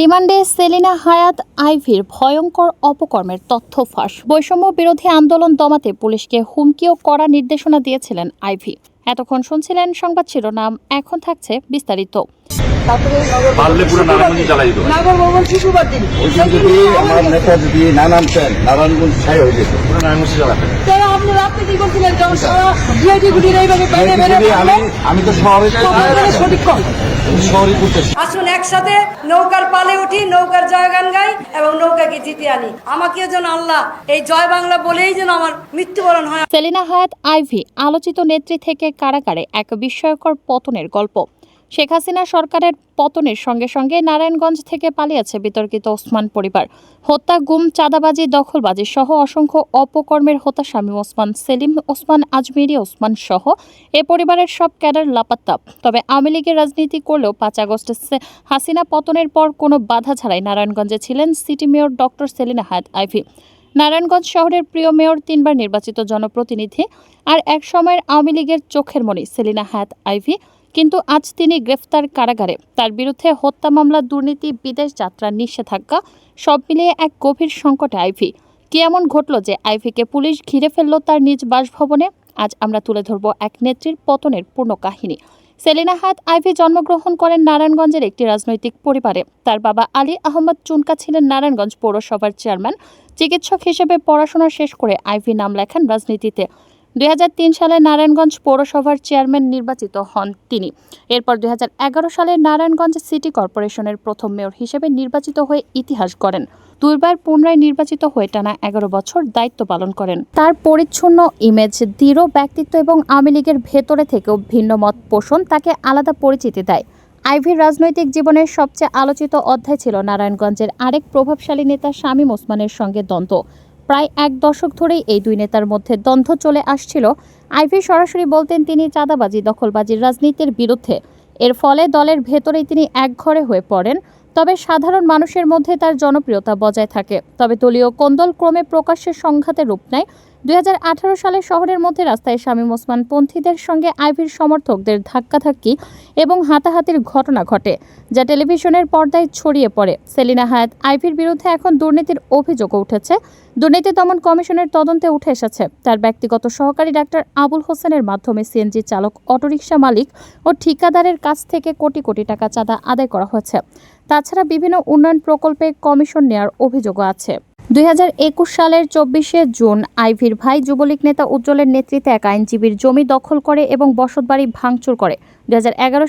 রিমান্ডে সেলিনা হায়াত আইভির ভয়ঙ্কর অপকর্মের তথ্য ফাঁস। বৈষম্য বিরোধী আন্দোলন দমাতে পুলিশকে হুমকিও করা নির্দেশনা দিয়েছিলেন আইভি। এতক্ষণ শুনছিলেন সংবাদ শিরোনাম, এখন থাকছে বিস্তারিত। নারায়ণগঞ্জ জ্বালাই দিত। নাগর ভবন শিশুবার দিন। যদি আমার নেতা যদি না নামতেন নারায়ণগঞ্জ ছাই হয়ে যেত। পুরো নারায়ণগঞ্জ জ্বালাতে তারা আপনি রাত্রে করছিলেন? যখন সারা জিআইটি গুটির এইভাবে বাইরে বেড়ে আমি আমি তো শহরে সঠিক কম আসুন একসাথে নৌকার পালে উঠি নৌকার জয় গান গাই এবং নৌকাকে জিতে আনি। আমাকে যেন আল্লাহ এই জয় বাংলা বলেই যেন আমার মৃত্যুবরণ হয়। সেলিনা হায়াত আইভি আলোচিত নেত্রী থেকে কারাগারে এক বিস্ময়কর পতনের গল্প। শেখ হাসিনা সরকারের পতনের সঙ্গে সঙ্গে নারায়ণগঞ্জ থেকে পালিয়েছে বিতর্কিত ওসমান পরিবার। হত্যা, গুম, চাঁদাবাজি, দখলবাজি সহ অসংখ্য অপকর্মের হত্যা স্বামী ওসমান সেলিম, ওসমান আজমিরি, ওসমান সহ এ পরিবারের সব ক্যাডার লাপাত্তা। তবে আওয়ামী লীগের রাজনীতি করলেও পাঁচ আগস্ট হাসিনা পতনের পর কোনো বাধা ছাড়াই নারায়ণগঞ্জে ছিলেন সিটি মেয়র ডক্টর সেলিনা হায়াত আইভি। নারায়ণগঞ্জ শহরের প্রিয় মেয়র তিনবার নির্বাচিত জনপ্রতিনিধি আর এক সময়ের আওয়ামী লীগের চোখের মণি সেলিনা হায়াত আইভি। কিন্তু আজ তিনি গ্রেফতার কারাগারে। তার বিরুদ্ধে হত্যা মামলা, দুর্নীতি, বিদেশ যাত্রা, নিষেধাজ্ঞা, সব মিলিয়ে এক গভীর সংকটে আইভি। কি এমন ঘটল যে আইভিকে পুলিশ ঘিরে ফেলল তার নিজ বাসভবনে? আজ আমরা তুলে ধরব এক নেত্রীর পতনের পূর্ণ কাহিনী। সেলিনা হায়াত আইভি জন্মগ্রহণ করেন নারায়ণগঞ্জের একটি রাজনৈতিক পরিবারে। তার বাবা আলী আহমদ চুনকা ছিলেন নারায়ণগঞ্জ পৌরসভার চেয়ারম্যান। চিকিৎসক হিসেবে পড়াশোনা শেষ করে আইভি নাম লেখান রাজনীতিতে। দুই সালে নারায়ণগঞ্জ পৌরসভার চেয়ারম্যান নির্বাচিত হন তিনি। এরপর দুই সালে নারায়ণগঞ্জ সিটি কর্পোরেশনের প্রথম মেয়র হিসেবে নির্বাচিত হয়ে ইতিহাস গড়েন। দুইবার পুনরায় নির্বাচিত হয়ে টানা এগারো বছর দায়িত্ব পালন করেন। তার পরিচ্ছন্ন ইমেজ দৃঢ় ব্যক্তিত্ব এবং আওয়ামী লীগের ভেতরে থেকেও ভিন্ন মত পোষণ তাকে আলাদা পরিচিতি দেয়। আইভির রাজনৈতিক জীবনের সবচেয়ে আলোচিত অধ্যায় ছিল নারায়ণগঞ্জের আরেক প্রভাবশালী নেতা শামীম ওসমানের সঙ্গে দ্বন্দ্ব। প্রায় এক দশক ধরেই এই দুই নেতার মধ্যে দ্বন্দ্ব চলে আসছিল। আইভি সরাসরি বলতেন তিনি চাঁদাবাজি, দখলবাজির রাজনীতির বিরুদ্ধে। এর ফলে দলের ভেতরেই তিনি একঘরে হয়ে পড়েন। তবে সাধারণ মানুষের মধ্যে তার জনপ্রিয়তা বজায় থাকে। তবে দলীয় কোন্দল ক্রমে প্রকাশ্যে সংঘাতে রূপ নেয়। দুই হাজার আঠারো সালে শহরের মধ্যে রাস্তায় শামীম ওসমান পন্থীদের সঙ্গে আইভির সমর্থকদের ধাক্কাধাক্কি এবং হাতাহাতির ঘটনা ঘটে, যা টেলিভিশনের পর্দায় ছড়িয়ে পড়ে। সেলিনা হায়াত আইভির বিরুদ্ধে এখন দুর্নীতির অভিযোগও উঠেছে। দুর্নীতি দমন কমিশনের তদন্তে উঠে এসেছে। তার ব্যক্তিগত সহকারী ডাক্তার আবুল হোসেনের মাধ্যমে সিএনজি চালক, অটোরিকশা মালিক ও ঠিকাদারের কাছ থেকে কোটি কোটি টাকা চাঁদা আদায় করা হয়েছে। তাছাড়া বিভিন্ন উন্নয়ন প্রকল্পে কমিশন নেওয়ার অভিযোগও আছে। দুই সালের চব্বিশে জুন, আইভির ভাই যুবলীগ নেতা উজ্জ্বলের নেতৃত্বে এক আইনজীবীর জমি দখল করে এবং বসতবাড়ি ভাঙচুর করে। দুই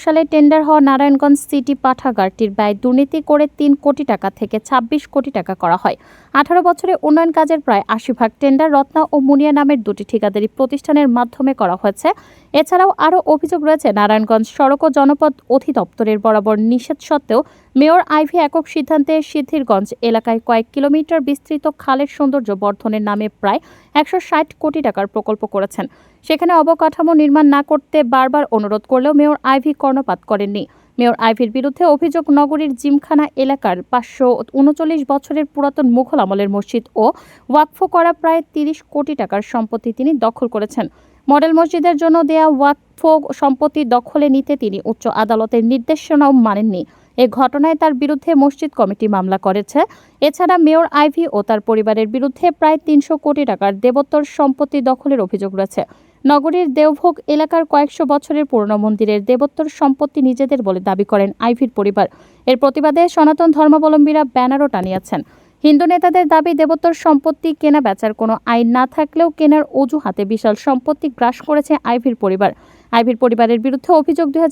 সালে টেন্ডার হওয়া নারায়ণগঞ্জ সিটি পাঠাগারটির ব্যয় দুর্নীতি করে তিন কোটি টাকা থেকে ২৬ কোটি টাকা করা হয়। আঠারো বছরে উন্নয়ন কাজের প্রায় আশি ভাগ টেন্ডার রত্না ও মুনিয়া নামের দুটি ঠিকাদারি প্রতিষ্ঠানের মাধ্যমে করা হয়েছে। এছাড়াও আরও অভিযোগ রয়েছে, নারায়ণগঞ্জ সড়ক ও জনপদ অধিদপ্তরের বরাবর নিষেধ সত্ত্বেও মেয়র আইভি একক সিদ্ধান্তে সিদ্ধিরগঞ্জ এলাকায় কয়েক কিলোমিটার বিস্তৃত খালের সৌন্দর্য বর্ধনের নামে প্রায় একশো ষাট কোটি টাকার প্রকল্প করেছেন। সেখানে অবকাঠামো নির্মাণ না করতে বারবার অনুরোধ করলেও মেয়র আইভি কর্ণপাত করেননি। মেয়র আইভির বিরুদ্ধে অভিযোগ নগরীর জিমখানা এলাকার পাঁচশো উনচল্লিশ বছরের পুরাতন মুঘল আমলের মসজিদ ও ওয়াকফ করা প্রায় তিরিশ কোটি টাকার সম্পত্তি তিনি দখল করেছেন। মডেল মসজিদের জন্য দেয়া ওয়াকফ সম্পত্তি দখলে নিতে তিনি উচ্চ আদালতের নির্দেশনাও মানেননি। এ ঘটনায় তার বিরুদ্ধে মসজিদ কমিটি মামলা করেছে। এছাড়া মেয়র আইভি ও তার পরিবারের বিরুদ্ধে প্রায় তিনশো কোটি টাকার দেবত্তর সম্পত্তি দখলের অভিযোগ রয়েছে। নগরীর দেওভোগ এলাকার কয়েকশো বছরের পুরনো মন্দিরের দেবত্তর সম্পত্তি নিজেদের বলে দাবি করেন আইভির পরিবার। এর প্রতিবাদে সনাতন ধর্মাবলম্বীরা ব্যানারও টানিয়েছেন। হিন্দু নেতাদের দাবি, দেবোত্তর সম্পত্তি কেনা বেচার কোনো আইন না থাকলেও কেনার অজুহাতে বিশাল সম্পত্তি গ্রাস করেছে আইভির পরিবার। আইভির পরিবারের বিরুদ্ধে অভিযোগ দুই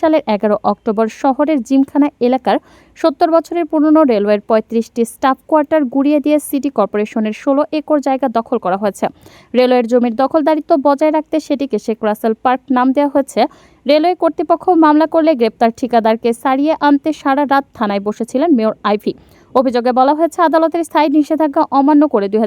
সালের এগারো অক্টোবর শহরের জিমখানা এলাকার সত্তর বছরের পুরনো রেলওয়ের পঁয়ত্রিশটি স্টাফ কোয়ার্টার গুড়িয়ে দিয়ে সিটি কর্পোরেশনের ষোলো একর জায়গা দখল করা হয়েছে। রেলওয়ের জমির দখলদারিত্ব বজায় রাখতে সেটিকে শেখ রাসেল পার্ক নাম দেওয়া হয়েছে। রেলওয়ে কর্তৃপক্ষ মামলা করলে গ্রেপ্তার ঠিকাদারকে সারিয়ে আনতে সারা রাত থানায় বসেছিলেন মেয়র আইভি। অভিযোগে বলা হয়েছে, আদালতের স্থায়ী নিষেধাজ্ঞা অমান্য করে দুই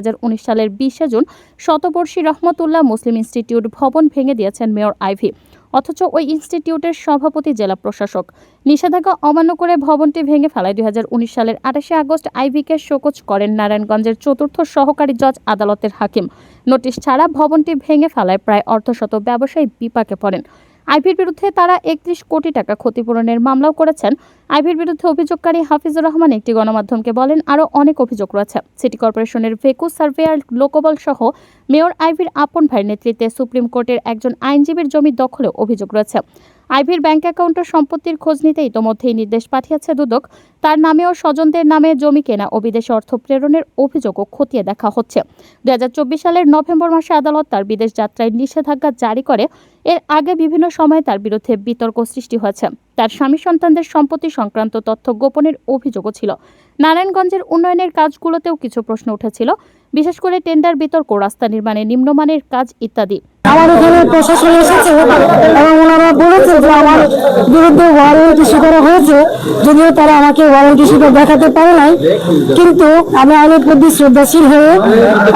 সালের বিশে জুন শতবর্ষী রহমতুল্লাহ মুসলিম ইনস্টিটিউট ভবন ভেঙে দিয়েছেন মেয়র আইভি। অথচ ওই ইনস্টিটিউটের সভাপতি জেলা প্রশাসক। নিষেধাজ্ঞা অমান্য করে ভবনটি ভেঙে ফেলায় দুই হাজার উনিশ সালের আঠাশে আগস্ট আইভিকে শোকজ করেন নারায়ণগঞ্জের চতুর্থ সহকারী জজ আদালতের হাকিম। নোটিশ ছাড়া ভবনটি ভেঙে ফেলায় প্রায় অর্ধশত ব্যবসায়ী বিপাকে পড়েন। আইভির বিরুদ্ধে তারা একত্রিশ কোটি টাকা ক্ষতিপূরণের মামলাও করেছেন। আইভির বিরুদ্ধে অভিযোগকারী হাফিজুর রহমান একটি গণমাধ্যমকে বলেন, আরও অনেক অভিযোগ রয়েছে। সিটি কর্পোরেশনের ভেকু সার্ভেয়ার লোকবল সহ মেয়র আইভির আপন ভাইয়ের নেতৃত্বে সুপ্রিম কোর্টের একজন আইনজীবীর জমি দখলে অভিযোগ রয়েছে। আইভির ব্যাংক অ্যাকাউন্ট সম্পত্তির খোঁজ নিতে ইতোমধ্যেই নির্দেশ পাঠিয়েছে দুদক। তার নামে ও স্বজনদের নামে জমি কেনা ও বিদেশে অর্থ প্রেরণের অভিযোগও খতিয়ে দেখা হচ্ছে। দুই হাজার চব্বিশ সালের নভেম্বর মাসে আদালত তার বিদেশ যাত্রায় নিষেধাজ্ঞা জারি করে। এর আগে বিভিন্ন সময়ে তার বিরুদ্ধে বিতর্ক সৃষ্টি হয়েছে। তার স্বামী সন্তানদের সম্পত্তি সংক্রান্ত তথ্য গোপনের অভিযোগও ছিল। নারায়ণগঞ্জের উন্নয়নের কাজগুলোতেও কিছু প্রশ্ন উঠেছিল। বিশেষ করে টেন্ডার, বিতর্ক, রাস্তা নির্মাণে নিম্নমানের কাজ ইত্যাদি। আমার এখানে প্রশাসন এসেছে এবং ওনারা বলেছে যে আমার বিরুদ্ধে ওয়ারেন্ট ইস্যু করা হয়েছে। যদিও তারা আমাকে ওয়ারেন্ট ইস্যু করে দেখাতে পারে নাই। কিন্তু আমি আইনের প্রতি শ্রদ্ধাশীল হয়ে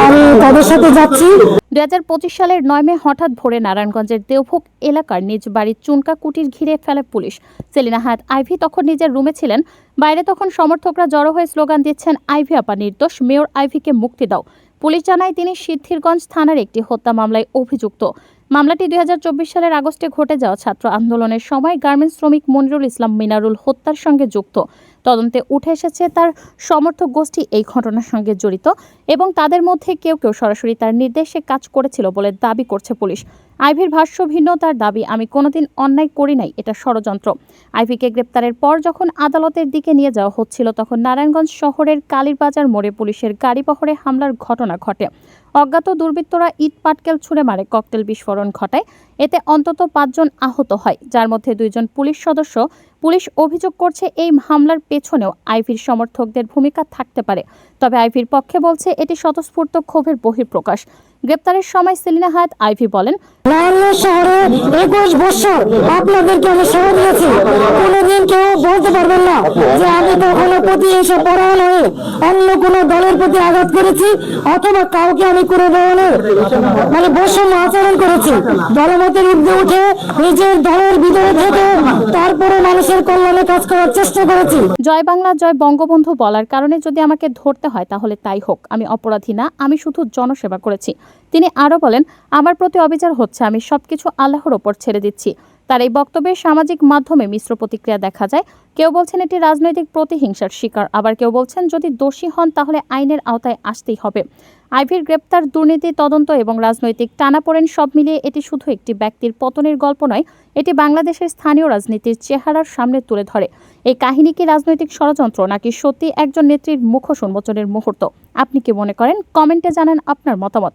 আমি তাদের সাথে যাচ্ছি। দুই সালের নয় মে হঠাৎ ভোরে নারায়ণগঞ্জের দেওভোগ এলাকার নিজ বাড়ির চুনকা কুটির ঘিরে ফেলে পুলিশ। সেলিনা হায়াত আইভি তখন নিজের রুমে ছিলেন। বাইরে তখন সমর্থকরা জড়ো হয়ে স্লোগান দিচ্ছেন, আইভি আপা নির্দোষ, মেয়র আইভিকে মুক্তি দাও। পুলিশ জানায়, তিনি সিদ্ধিরগঞ্জ থানার একটি হত্যা মামলায় অভিযুক্ত। মামলাটি দুই হাজার চব্বিশ সালের আগস্টে ঘটে যাওয়া ছাত্র আন্দোলনের সময় গার্মেন্টস শ্রমিক মনিরুল ইসলাম মিনারুল হত্যার সঙ্গে যুক্ত। তদন্তে উঠে এসেছে তার সমর্থক গোষ্ঠী এই ঘটনার সঙ্গে জড়িত এবং তাদের মধ্যে কেউ কেউ সরাসরি তার নির্দেশে কাজ করেছিল বলে দাবি করছে পুলিশ। আইভির ভাষ্য ভিন্ন তার দাবি, আমি কোনোদিন অন্যায় করি নাই। এটা ষড়যন্ত্র। আইভিকে গ্রেপ্তারের পর যখন আদালতের দিকে নিয়ে যাওয়া হচ্ছিল, তখন নারায়ণগঞ্জ শহরের কালীরবাজার মোড়ে পুলিশের গাড়ি বহরে হামলার ঘটনা ঘটে। অজ্ঞাত দুর্বৃত্তরা ইট পাটকেল ছুঁড়ে মারে, ককটেল বিস্ফোরণ ঘটায়। এতে অন্তত পাঁচজন আহত হয়, যার মধ্যে দুইজন পুলিশ সদস্য পুলিশ অভিযোগ করছে এই হামলার পেছনেও আইভির সমর্থকদের ভূমিকা থাকতে পারে। তবে আইভির পক্ষে বলছে এটি স্বতঃস্ফূর্ত ক্ষোভের বহিঃপ্রকাশ। গ্রেপ্তারের সময় সেলিনা হায়াত আইভি বলেন শহরে একুশ বছর আপনাদেরকে আমি সেবা দিয়েছি। কোনোদিন কেউ বলতে পারবেন না যে আমি কখনো প্রতি হয়ে অন্য কোনো দলের প্রতি আঘাত করেছি অথবা কাউকে আমি কোনো ধরনের মানে বৈষম্য আচরণ করেছি। দলমতের ঊর্ধ্বে উঠে নিজের দলের ভিতরে থেকে তারপরে মানুষের কল্যাণে কাজ করার চেষ্টা করেছি। জয় বাংলা, জয় বঙ্গবন্ধু বলার কারণে যদি আমাকে ধরতে হয়, তাহলে তাই হোক। আমি অপরাধী না, আমি শুধু জনসেবা করেছি। তিনি আরও বলেন, আমার প্রতি অবিচার হচ্ছে, আমি সবকিছু আল্লাহর ওপর ছেড়ে দিচ্ছি। তার এই বক্তব্যে সামাজিক মাধ্যমে মিশ্র প্রতিক্রিয়া দেখা যায়। কেউ বলছেন এটি রাজনৈতিক প্রতিহিংসার শিকার, আবার কেউ বলছেন যদি দোষী হন তাহলে আইনের আওতায় আসতেই হবে। আইভির গ্রেপ্তার দুর্নীতি তদন্ত এবং রাজনৈতিক টানাপোড়েন সব মিলিয়ে এটি শুধু একটি ব্যক্তির পতনের গল্প নয়, এটি বাংলাদেশের স্থানীয় রাজনীতির চেহারার সামনে তুলে ধরে। এই কাহিনী কি রাজনৈতিক ষড়যন্ত্র নাকি সত্যি একজন নেত্রীর মুখোশ উন্মোচনের মুহূর্ত? আপনি কি মনে করেন? কমেন্টে জানান আপনার মতামত।